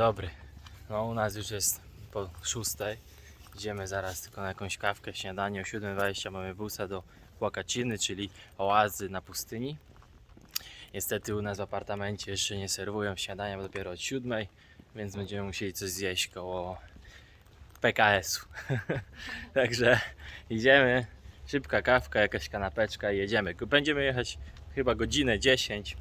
dobry. No u nas już jest po szóstej. Idziemy zaraz tylko na jakąś kawkę, śniadanie. O 7.20 mamy busa do Łakaciny, czyli oazy na pustyni. Niestety u nas w apartamencie jeszcze nie serwują śniadania bo dopiero od 7, więc będziemy musieli coś zjeść koło PKS-u. Także idziemy, szybka kawka, jakaś kanapeczka i jedziemy. Będziemy jechać chyba godzinę 10.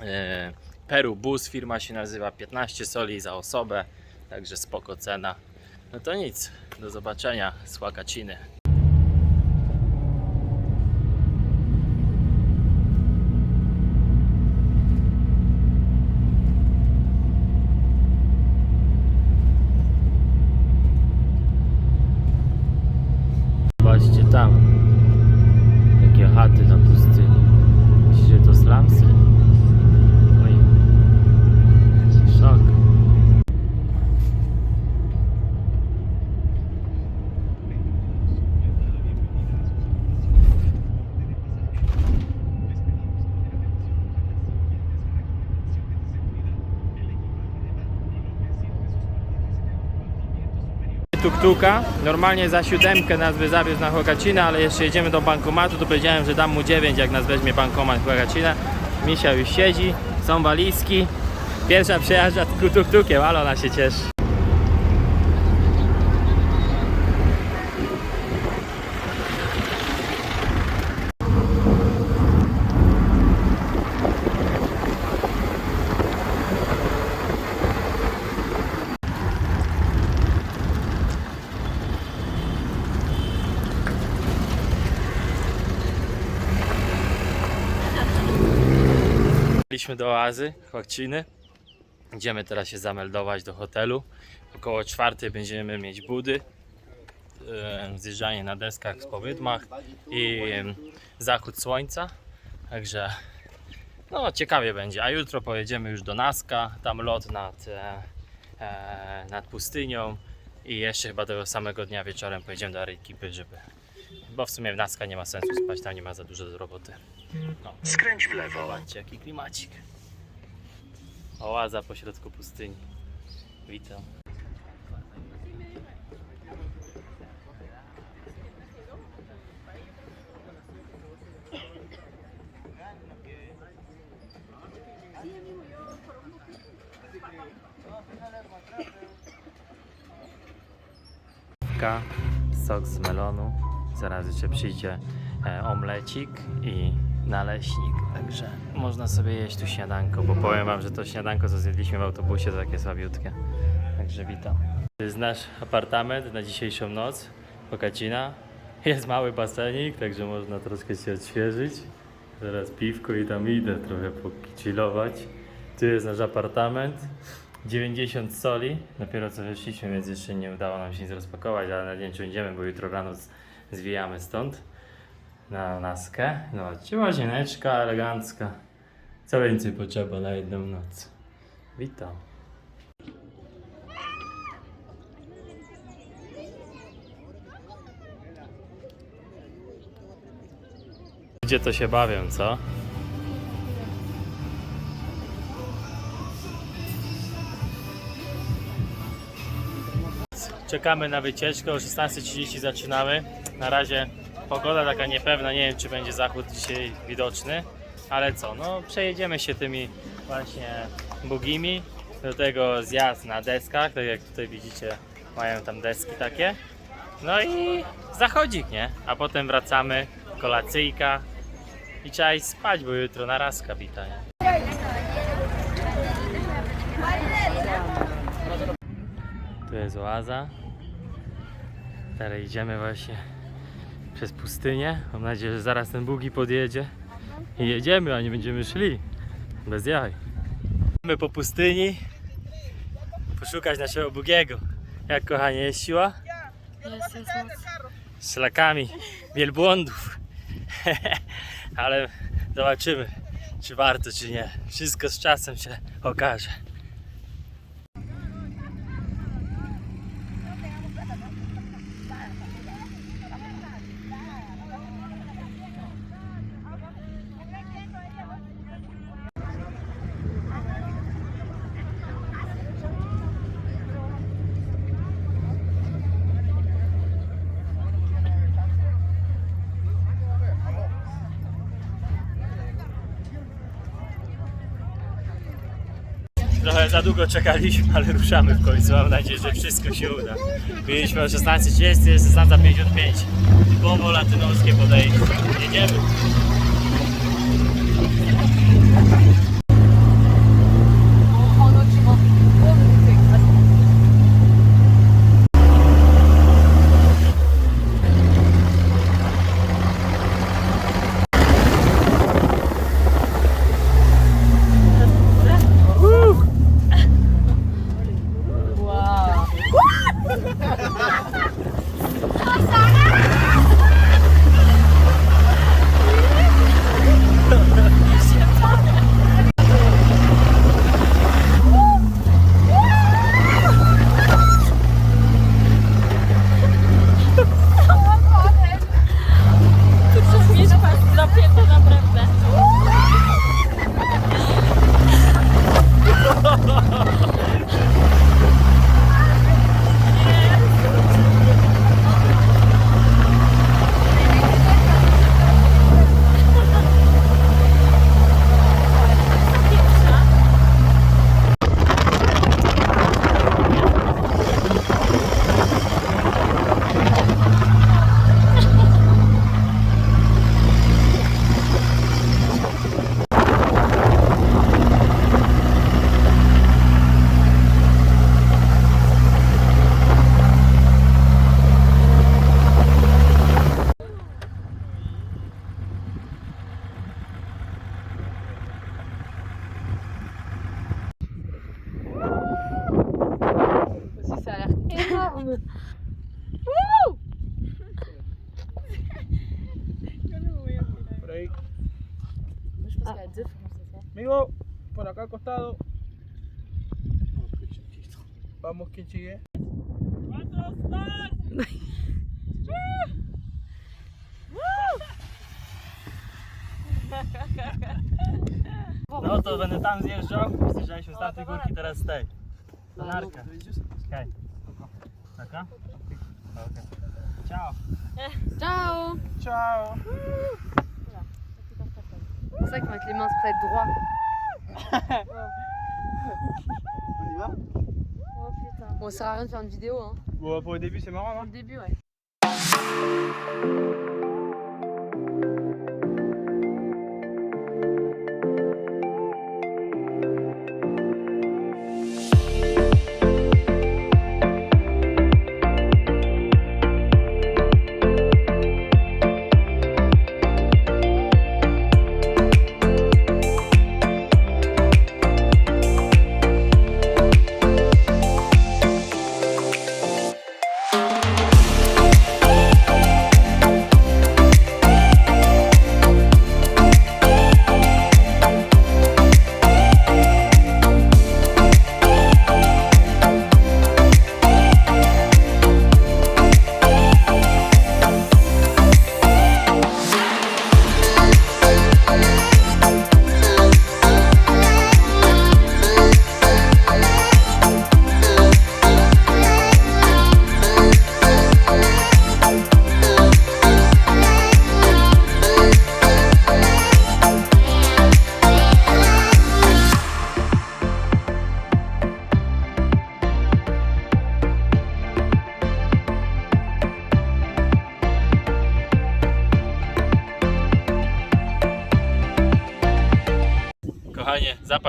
E, Peru Bus, firma się nazywa 15 soli za osobę, także spoko cena. No to nic, do zobaczenia z Łakaciny. Zobaczcie tam, jakie chaty na pustyni. Myślicie, to slumsy? Oj, szok. Tuktuka, normalnie za siódemkę nas by zawiózł na Chłokacinę, ale jeszcze jedziemy do bankomatu, to powiedziałem, że dam mu 9 jak nas weźmie bankomat Chłokacina. Misia już siedzi, są walizki. Pierwsza przejażdża tuktukiem, ale ona się cieszy. Byliśmy do oazy Chłakciny. Idziemy teraz się zameldować do hotelu. Około czwartej będziemy mieć budy. Zjeżdżanie na deskach z powydmach i zachód słońca. Także no ciekawie będzie. A jutro pojedziemy już do Naska. Tam lot nad, e, e, nad pustynią. I jeszcze chyba tego samego dnia wieczorem pojedziemy do Arequipy, żeby. Bo w sumie w Naska nie ma sensu spać, tam nie ma za dużo do roboty. No. Skręć w lewo. Zobaczcie jaki klimacik. Oaza pośrodku pustyni. Witam. Sok z melonu. Zaraz jeszcze przyjdzie e, omlecik i naleśnik. Także można sobie jeść tu śniadanko, bo powiem wam, że to śniadanko, co zjedliśmy w autobusie, to takie słabiutkie. Także witam. To jest nasz apartament na dzisiejszą noc. Pokacina. Jest mały basenik, także można troszkę się odświeżyć. Zaraz piwko i tam idę trochę pokicilować. Tu jest nasz apartament. 90 soli. Dopiero co wyszliśmy, więc jeszcze nie udało nam się nic rozpakować, ale na dzień czy idziemy, bo jutro rano z- zwijamy stąd na naskę. Zobaczcie, łazieneczka elegancka. Co więcej potrzeba na jedną noc. Witam. Gdzie to się bawią, co? Czekamy na wycieczkę, o 16.30 zaczynamy. Na razie pogoda taka niepewna, nie wiem czy będzie zachód dzisiaj widoczny, ale co, no przejedziemy się tymi właśnie bugimi, do tego zjazd na deskach, tak jak tutaj widzicie mają tam deski takie. No i zachodzik, nie? A potem wracamy, kolacyjka i trzeba iść spać, bo jutro narazka bita, nie? Tu jest oaza. Teraz idziemy właśnie przez pustynię. Mam nadzieję, że zaraz ten bugi podjedzie. I jedziemy, a nie będziemy szli. Bez jaj. Idziemy po pustyni. Poszukać naszego bugiego. Jak kochanie jest siła? Jest, jest moc. Szlakami wielbłądów. Ale zobaczymy, czy warto, czy nie. Wszystko z czasem się okaże. Trochę za długo czekaliśmy, ale ruszamy w końcu. Mam nadzieję, że wszystko się uda. Byliśmy o 16.30, jest 16.55. Typowo latynoskie podejście. Jedziemy. Énorme. Por ahí. Je pense qu'à deux, faut qu'on se fasse. Amigo, por acá al costado. Vamos, quien sigue. No to będę tam zjeżdżał. Zjeżdżaliśmy z tamtej górki, teraz z tej. Na narka. Okej. Taka? Okej. Ciao. Ciao Ciao. C'est vrai qu'avec les mains, c'est peut-être droit. On y va Oh putain. Bon, ça sert à rien de faire une vidéo, hein. Bon, pour le début, c'est marrant, Pour le début, ouais.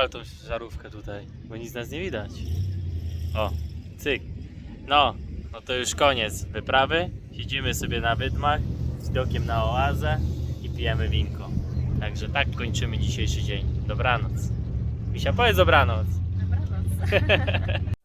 Zapal tą żarówkę tutaj, bo nic nas nie widać. O, cyk. No, no to już koniec wyprawy. Siedzimy sobie na wydmach z widokiem na oazę i pijemy winko. Także tak kończymy dzisiejszy dzień. Dobranoc. Misia, powiedz dobranoc. Dobranoc.